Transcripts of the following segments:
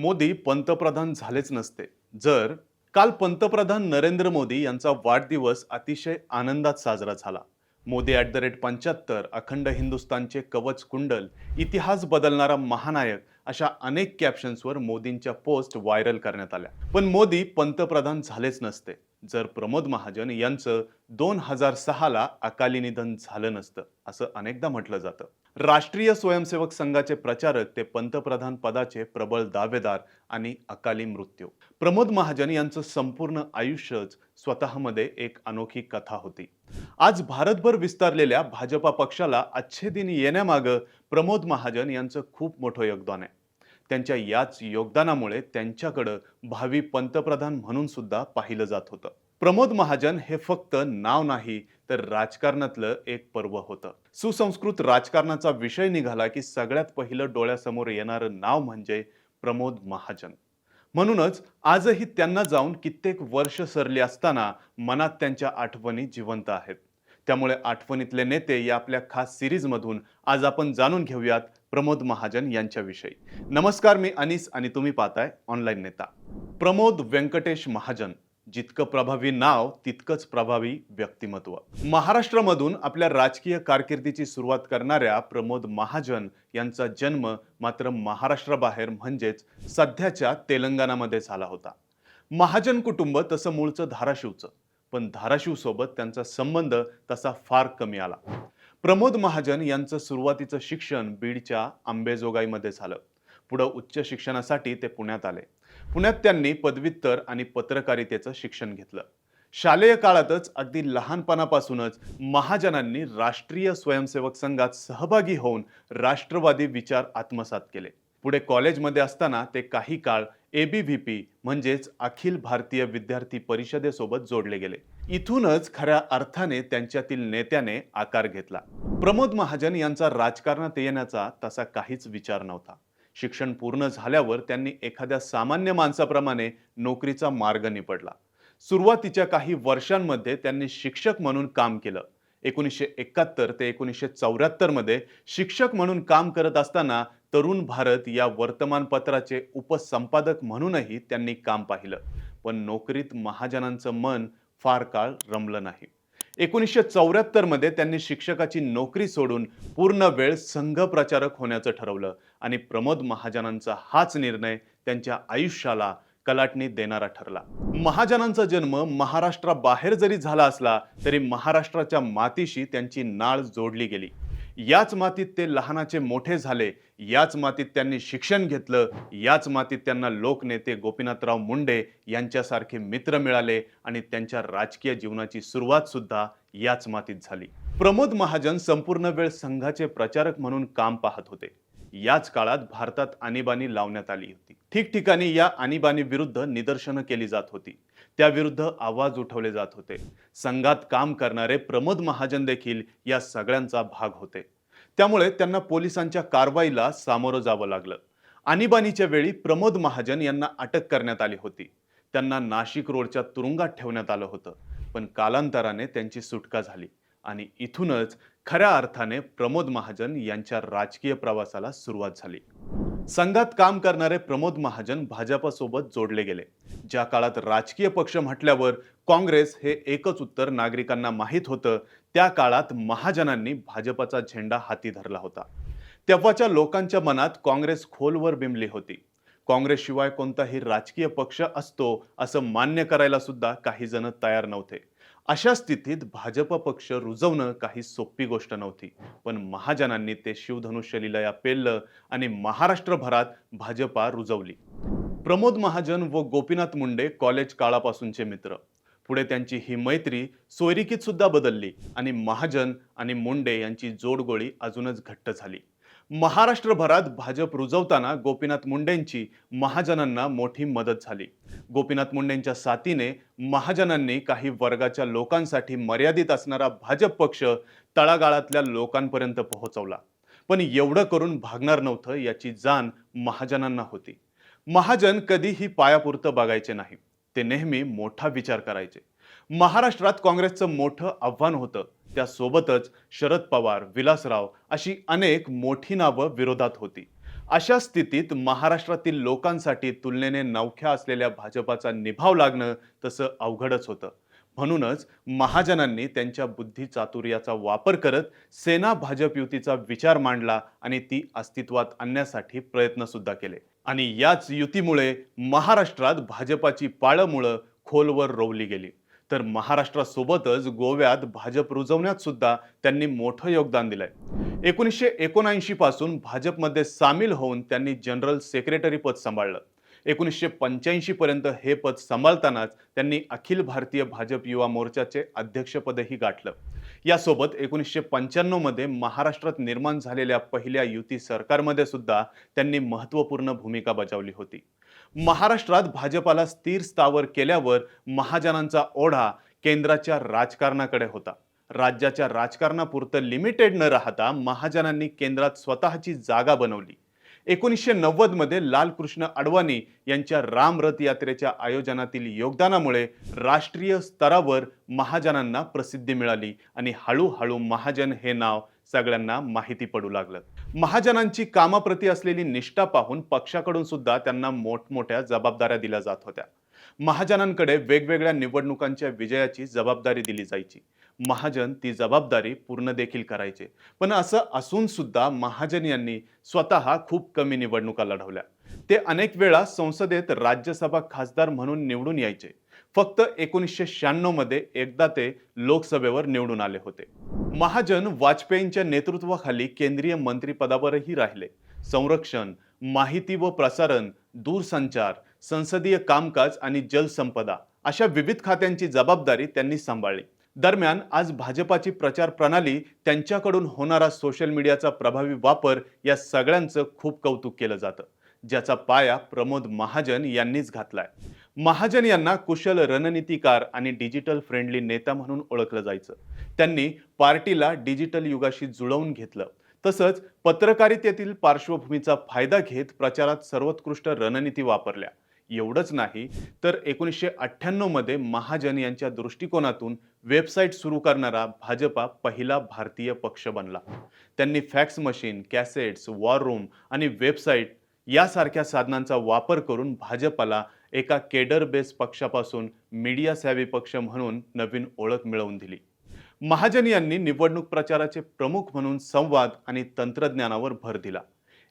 मोदी पंतप्रधान झालेच नसते. जर काल पंतप्रधान नरेंद्र मोदी यांचा वाढदिवस अतिशय आनंदात साजरा झाला. मोदी ॲट द रेट पंच्याहत्तर अखंड हिंदुस्तानचे कवच कुंडल इतिहास बदलणारा महानायक अशा अनेक कॅप्शन्सवर मोदींच्या पोस्ट व्हायरल करण्यात आल्या. पण मोदी पंतप्रधान झालेच नसते. जर प्रमोद महाजन यांचं दोन हजार सहाला अकाली निधन झालं नसतं असं अनेकदा म्हटलं जातं. राष्ट्रीय स्वयंसेवक संघाचे प्रचारक ते पंतप्रधान पदाचे प्रबळ दावेदार आणि अकाली मृत्यू. प्रमोद महाजन यांचं संपूर्ण आयुष्यच स्वतःमध्ये एक अनोखी कथा होती. आज भारतभर विस्तारलेल्या भाजपा पक्षाला अच्छे दिन येण्यामागं प्रमोद महाजन यांचं खूप मोठं योगदान आहे. त्यांच्या याच योगदानामुळे त्यांच्याकडं भावी पंतप्रधान म्हणून सुद्धा पाहिलं जात होतं. प्रमोद महाजन हे फक्त नाव नाही तर राजकारणातलं एक पर्व होतं. सुसंस्कृत राजकारणाचा विषय निघाला की सगळ्यात पहिलं डोळ्यासमोर येणारं नाव म्हणजे प्रमोद महाजन. म्हणूनच आजही त्यांना जाऊन कित्येक वर्ष सरली असताना मनात त्यांच्या आठवणी जिवंत आहेत. त्यामुळे आठवणीतले नेते या आपल्या खास सिरीजमधून आज आपण जाणून घेऊयात प्रमोद महाजन यांच्याविषयी. नमस्कार मी अनिस आणि तुम्ही पाहताय ऑनलाईन नेता. प्रमोद व्यंकटेश महाजन जितकं प्रभावी नाव तितकंच प्रभावी व्यक्तिमत्व. महाराष्ट्रामधून आपल्या राजकीय कारकिर्दीची सुरुवात करणाऱ्या प्रमोद महाजन यांचा जन्म मात्र महाराष्ट्राबाहेर म्हणजेच सध्याच्या तेलंगणामध्ये झाला होता. महाजन कुटुंब तसं मूळचं धाराशिवचं पण धाराशिव सोबत त्यांचा संबंध तसा फार कमी आला. प्रमोद महाजन यांचं सुरुवातीचं शिक्षण बीडच्या आंबेजोगाईमध्ये झालं. पुढं उच्च शिक्षणासाठी ते पुण्यात आले. पुण्यात त्यांनी पदव्युत्तर आणि पत्रकारितेचं शिक्षण घेतलं. शालेय काळातच अगदी लहानपणापासूनच महाजनांनी राष्ट्रीय स्वयंसेवक संघात सहभागी होऊन राष्ट्रवादी विचार आत्मसात केले. पुढे कॉलेजमध्ये असताना ते काही काळ एबीव्हीपी म्हणजेच अखिल भारतीय विद्यार्थी परिषदेसोबत जोडले गेले. इथूनच खऱ्या अर्थाने त्यांच्यातील नेत्याने आकार घेतला. प्रमोद महाजन यांचा राजकारणात येण्याचा तसा काहीच विचार नव्हता. शिक्षण पूर्ण झाल्यावर त्यांनी एखाद्या सामान्य माणसाप्रमाणे नोकरीचा मार्ग निपडला सुरुवातीच्या काही वर्षांमध्ये त्यांनी शिक्षक म्हणून काम केलं. एकोणीसशे एकाहत्तर ते एकोणीसशे चौऱ्याहत्तरमध्ये शिक्षक म्हणून काम करत असताना तरुण भारत या वर्तमानपत्राचे उपसंपादक म्हणूनही त्यांनी काम पाहिलं. पण नोकरीत महाजनांचं मन फार काळ रमलं नाही. एकोणीसशे चौऱ्याहत्तरमध्ये त्यांनी शिक्षकाची नोकरी सोडून पूर्ण वेळ संघ प्रचारक होण्याचं ठरवलं आणि प्रमोद महाजनांचा हाच निर्णय त्यांच्या आयुष्याला कलाटणी देणारा ठरला. महाजनांचा जन्म महाराष्ट्राबाहेर जरी झाला असला तरी महाराष्ट्राच्या मातीशी त्यांची नाळ जोडली गेली. याच मातीत ते लहानाचे मोठे झाले याच मातीत त्यांनी शिक्षण घेतलं याच मातीत त्यांना लोकनेते गोपीनाथराव मुंडे यांच्यासारखे मित्र मिळाले आणि त्यांच्या राजकीय जीवनाची सुरुवात सुद्धा याच मातीत झाली. प्रमोद महाजन संपूर्ण वेळ संघाचे प्रचारक म्हणून काम पाहत होते. याच काळात भारतात आणीबाणी लावण्यात आली होती. ठिकठिकाणी या आणीबाणी विरुद्ध निदर्शनं केली जात होती. त्याविरुद्ध आवाज उठवले जात होते. संघात काम करणारे प्रमोद महाजन देखील या सगळ्यांचा भाग होते. त्यामुळे त्यांना पोलिसांच्या कारवाईला सामोरं जावं लागलं. आणीबाणीच्या वेळी प्रमोद महाजन यांना अटक करण्यात आली होती. त्यांना नाशिक रोडच्या तुरुंगात ठेवण्यात आलं होतं. पण कालांतराने त्यांची सुटका झाली आणि इथूनच खऱ्या अर्थाने प्रमोद महाजन यांच्या राजकीय प्रवासाला सुरुवात झाली. संघात काम करणारे प्रमोद महाजन भाजपासोबत जोडले गेले. ज्या काळात राजकीय पक्ष म्हटल्यावर काँग्रेस हे एकच उत्तर नागरिकांना माहीत होतं त्या काळात महाजनांनी भाजपाचा झेंडा हाती धरला होता. तेव्हाच्या लोकांच्या मनात काँग्रेस खोलवर बिंबली होती. काँग्रेसशिवाय कोणताही राजकीय पक्ष असतो असं मान्य करायला सुद्धा काही जण तयार नव्हते. अशा स्थितीत भाजप पक्ष रुजवणं काही सोपी गोष्ट नव्हती. पण महाजनांनी ते शिवधनुष्य लिलया पेललं आणि महाराष्ट्रभरात भाजपा रुजवली. प्रमोद महाजन व गोपीनाथ मुंडे कॉलेज काळापासूनचे मित्र. पुढे त्यांची ही मैत्री सोयरिकीत सुद्धा बदलली आणि महाजन आणि मुंडे यांची जोडगोळी अजूनच घट्ट झाली. महाराष्ट्रभरात भाजप रुजवताना गोपीनाथ मुंडेंची महाजनांना मोठी मदत झाली. गोपीनाथ मुंडेंच्या साथीने महाजनांनी काही वर्गाच्या लोकांसाठी मर्यादित असणारा भाजप पक्ष तळागाळातल्या लोकांपर्यंत पोहोचवला. पण एवढं करून भागणार नव्हतं याची जाण महाजनांना होती. महाजन कधीही पायापुरतं बघायचे नाही. ते नेहमी मोठा विचार करायचे. महाराष्ट्रात काँग्रेसचं मोठं आव्हान होतं. त्यासोबतच शरद पवार विलासराव अशी अनेक मोठी नावं विरोधात होती. अशा स्थितीत महाराष्ट्रातील लोकांसाठी तुलनेने नवख्या असलेल्या भाजपाचा निभाव लागणं तसं अवघडच होतं. म्हणूनच महाजनांनी त्यांच्या बुद्धी चातुर्याचा वापर करत सेना भाजप युतीचा विचार मांडला आणि ती अस्तित्वात आणण्यासाठी प्रयत्न सुद्धा केले. आणि याच युतीमुळे महाराष्ट्रात भाजपाची पाळमुळं खोलवर रोवली गेली. तर महाराष्ट्रासोबतच गोव्यात भाजप रुजवण्यात सुद्धा त्यांनी मोठं योगदान दिलंय. एकोणीसशे एकोणऐंशी पासून भाजपमध्ये सामील होऊन त्यांनी जनरल सेक्रेटरी पद सांभाळलं. एकोणीसशे पंच्याऐंशी पर्यंत हे पद सांभाळतानाच त्यांनी अखिल भारतीय भाजप युवा मोर्चाचे अध्यक्षपदही गाठलं. यासोबत एकोणीसशे पंच्याण्णवमध्ये महाराष्ट्रात निर्माण झालेल्या पहिल्या युती सरकारमध्ये सुद्धा त्यांनी महत्त्वपूर्ण भूमिका बजावली होती. महाराष्ट्रात भाजपाला स्थिर स्थावर केल्यावर महाजनांचा ओढा केंद्राच्या राजकारणाकडे होता. राज्याच्या राजकारणापुरतं लिमिटेड न राहता महाजनांनी केंद्रात स्वतःची जागा बनवली. एकोणीसशे नव्वदमध्ये लालकृष्ण अडवाणी यांच्या राम रथ यात्रेच्या आयोजनातील योगदानामुळे राष्ट्रीय स्तरावर महाजनांना प्रसिद्धी मिळाली आणि हळूहळू महाजन हे नाव सगळ्यांना माहिती पडू लागलं. महाजनांची कामाप्रती असलेली निष्ठा पाहून पक्षाकडून सुद्धा त्यांना मोठमोठ्या जबाबदाऱ्या दिल्या जात होत्या. महाजनांकडे वेगवेगळ्या निवडणुकांच्या विजयाची जबाबदारी दिली जायची. महाजन ती जबाबदारी पूर्ण देखील करायचे. पण असं असून सुद्धा महाजन यांनी स्वतः खूप कमी निवडणुका लढवल्या. ते अनेक वेळा संसदेत राज्यसभा खासदार म्हणून निवडून यायचे. फक्त एकोणीसशे शहाण्णवमध्ये एकदा ते लोकसभेवर निवडून आले होते. महाजन वाजपेयींच्या नेतृत्वाखाली केंद्रीय मंत्रिपदावरही राहिले. संरक्षण माहिती व प्रसारण दूरसंचार संसदीय कामकाज आणि जलसंपदा अशा विविध खात्यांची जबाबदारी त्यांनी सांभाळली. दरम्यान आज भाजपाची प्रचार प्रणाली त्यांच्याकडून होणारा सोशल मीडियाचा प्रभावी वापर या सगळ्यांचं खूप कौतुक केलं जातं. ज्याचा पाया प्रमोद महाजन यांनीच घातलाय. महाजन यांना कुशल रणनीतिकार आणि डिजिटल फ्रेंडली नेता म्हणून ओळखलं जायचं. त्यांनी पार्टीला डिजिटल युगाशी जुळवून घेतलं. तसंच पत्रकारितेतील पार्श्वभूमीचा फायदा घेत प्रचारात सर्वोत्कृष्ट रणनीती वापरल्या. एवढंच नाही तर एकोणीसशे अठ्ठ्याण्णवमध्ये महाजन यांच्या दृष्टिकोनातून वेबसाईट सुरू करणारा भाजपा पहिला भारतीय पक्ष बनला. त्यांनी fax machine cassettes war room आणि वेबसाईट यासारख्या साधनांचा वापर करून भाजपाला एका केडर बेस पक्षापासून मीडिया सॅवी पक्ष म्हणून नवीन ओळख मिळवून दिली. महाजन यांनी निवडणूक प्रचाराचे प्रमुख म्हणून संवाद आणि तंत्रज्ञानावर भर दिला.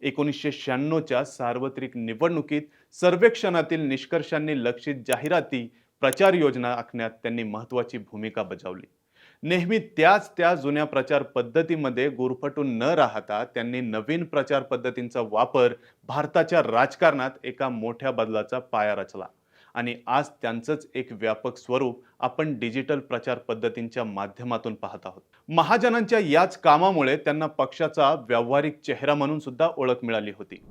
एकोणीसशे शहाण्णवच्या सार्वत्रिक निवडणुकीत सर्वेक्षणातील निष्कर्षांनी लक्षित जाहिराती प्रचार योजना आखण्यात त्यांनी महत्त्वाची भूमिका बजावली. नेहमी त्याच त्या जुन्या प्रचार पद्धतीमध्ये गुरफटून न राहता त्यांनी नवीन प्रचार पद्धतींचा वापर भारताच्या राजकारणात एका मोठ्या बदलाचा पाया रचला. आणि आज त्यांचंच एक व्यापक स्वरूप आपण डिजिटल प्रचार पद्धतींच्या माध्यमातून पाहत आहोत. महाजनांच्या याच कामामुळे त्यांना पक्षाचा व्यावहारिक चेहरा म्हणून सुद्धा ओळख मिळाली होती.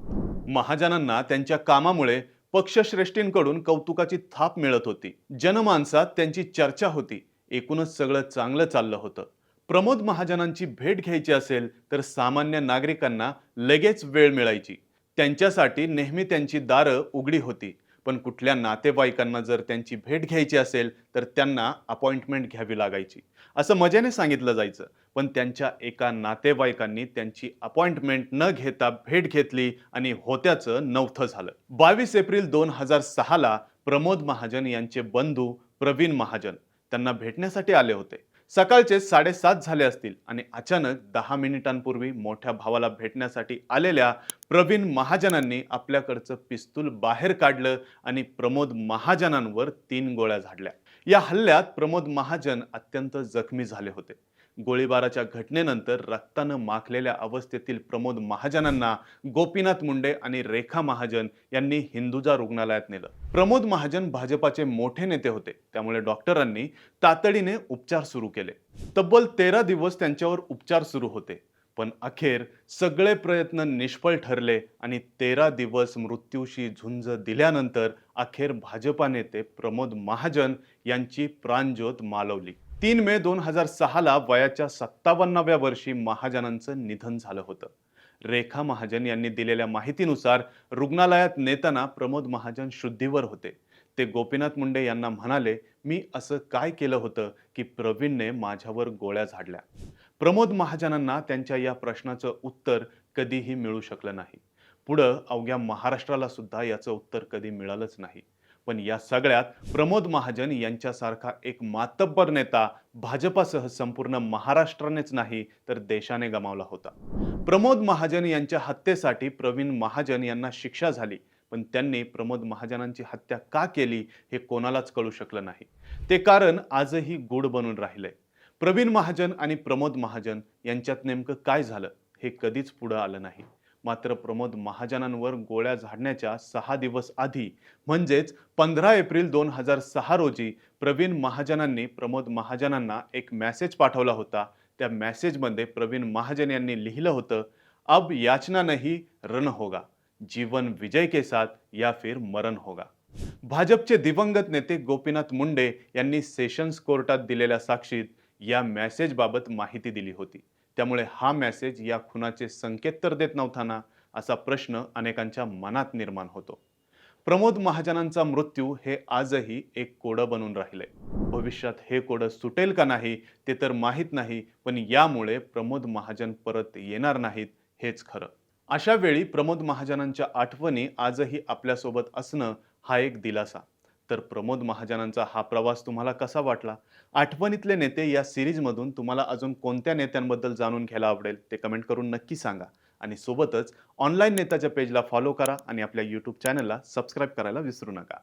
महाजनांना त्यांच्या कामामुळे पक्षश्रेष्ठींकडून कौतुकाची थाप मिळत होती. जनमानसात त्यांची चर्चा होती. एकूणच सगळं चांगलं चाललं होतं. प्रमोद महाजनांची भेट घ्यायची असेल तर सामान्य नागरिकांना लगेच वेळ मिळायची. त्यांच्यासाठी नेहमी त्यांची दारं उघडी होती. पण कुठल्या नातेवाईकांना जर त्यांची भेट घ्यायची असेल तर त्यांना अपॉइंटमेंट घ्यावी लागायची. असं मजेने सांगितलं जायचं. पण त्यांच्या एका नातेवाईकांनी त्यांची अपॉइंटमेंट न घेता भेट घेतली आणि होत्याचं नवथं झालं. बावीस एप्रिल दोन हजार सहाला प्रमोद महाजन यांचे बंधू प्रवीण महाजन. त्यांना भेटण्यासाठी आले होते. सकाळचे साडेसात झाले असतील आणि अचानक दहा मिनिटांपूर्वी मोठ्या भावाला भेटण्यासाठी आलेल्या प्रवीण महाजनांनी आपल्याकडचं पिस्तूल बाहेर काढलं आणि प्रमोद महाजनांवर तीन गोळ्या झाडल्या. या हल्ल्यात प्रमोद महाजन अत्यंत जखमी झाले होते. गोळीबाराच्या घटनेनंतर रक्तानं माखलेल्या अवस्थेतील प्रमोद महाजनांना गोपीनाथ मुंडे आणि रेखा महाजन यांनी हिंदुजा रुग्णालयात नेलं. प्रमोद महाजन भाजपाचे मोठे नेते होते. त्यामुळे डॉक्टरांनी तातडीने उपचार सुरू केले. तब्बल तेरा दिवस त्यांच्यावर उपचार सुरू होते. पण अखेर सगळे प्रयत्न निष्फळ ठरले आणि तेरा दिवस मृत्यूशी झुंज दिल्यानंतर अखेर भाजपा नेते प्रमोद महाजन यांची प्राणज्योत मालवली. तीन मे दोन हजार सहाला वयाच्या सत्तावन्नाव्या वर्षी महाजनांचं निधन झालं होतं. रेखा महाजन यांनी दिलेल्या माहितीनुसार रुग्णालयात नेताना प्रमोद महाजन शुद्धीवर होते. ते गोपीनाथ मुंडे यांना म्हणाले मी असं काय केलं होतं की प्रवीणने माझ्यावर गोळ्या झाडल्या? प्रमोद महाजनांना त्यांच्या या प्रश्नाचं उत्तर कधीही मिळू शकलं नाही. पुढं अवघ्या महाराष्ट्राला सुद्धा याचं उत्तर कधी मिळालंच नाही. पण या सगळ्यात प्रमोद महाजन यांच्यासारखा एक मातब्बर नेता भाजपासह संपूर्ण महाराष्ट्रानेच नाही तर देशाने गमावला होता. प्रमोद महाजन यांच्या हत्येसाठी प्रवीण महाजन यांना शिक्षा झाली पण त्यांनी प्रमोद महाजनांची हत्या का केली हे कोणालाच कळू शकलं नाही. ते कारण आजही गूढ बनून राहिलंय प्रवीण महाजन आणि प्रमोद महाजन यांच्यात नेमकं काय झालं हे कधीच पुढं आलं नाही. मात्र प्रमोद महाजनांवर गोळ्या झाडण्याच्या सहा दिवस आधी म्हणजेच पंधरा एप्रिल दोन हजार सहा रोजी प्रवीण महाजनांनी प्रमोद महाजनांना एक मेसेज पाठवला होता. त्या मॅसेजमध्ये प्रवीण महाजन यांनी लिहिलं होतं अब याचना नाही रन होगा. जीवन विजय के साथ या फिर मरण होगा. भाजपचे दिवंगत नेते गोपीनाथ मुंडे यांनी सेशन्स कोर्टात दिलेल्या साक्षीत या मॅसेजबाबत माहिती दिली होती. त्यामुळे हा मेसेज या खुनाचे संकेत तर देत नव्हता ना असा प्रश्न अनेकांच्या मनात निर्माण होतो. प्रमोद महाजनांचा मृत्यू हे आजही एक कोडं बनून राहिले. भविष्यात हे कोडं सुटेल का नाही ते तर माहीत नाही पण यामुळे प्रमोद महाजन परत येणार नाहीत हेच खरं. अशा वेळी प्रमोद महाजनांच्या आठवणी आजही आपल्यासोबत असणं हा एक दिलासा. तर प्रमोद महाजनांचा हा प्रवास तुम्हाला कसा वाटला? आठवणीतले नेते या सिरीजमधून तुम्हाला अजून कोणत्या नेत्यांबद्दल जाणून घ्यायला आवडेल ते कमेंट करून नक्की सांगा. आणि सोबतच ऑनलाईन नेताच्या पेजला फॉलो करा आणि आपल्या यूट्यूब चॅनलला सबस्क्राईब करायला विसरू नका.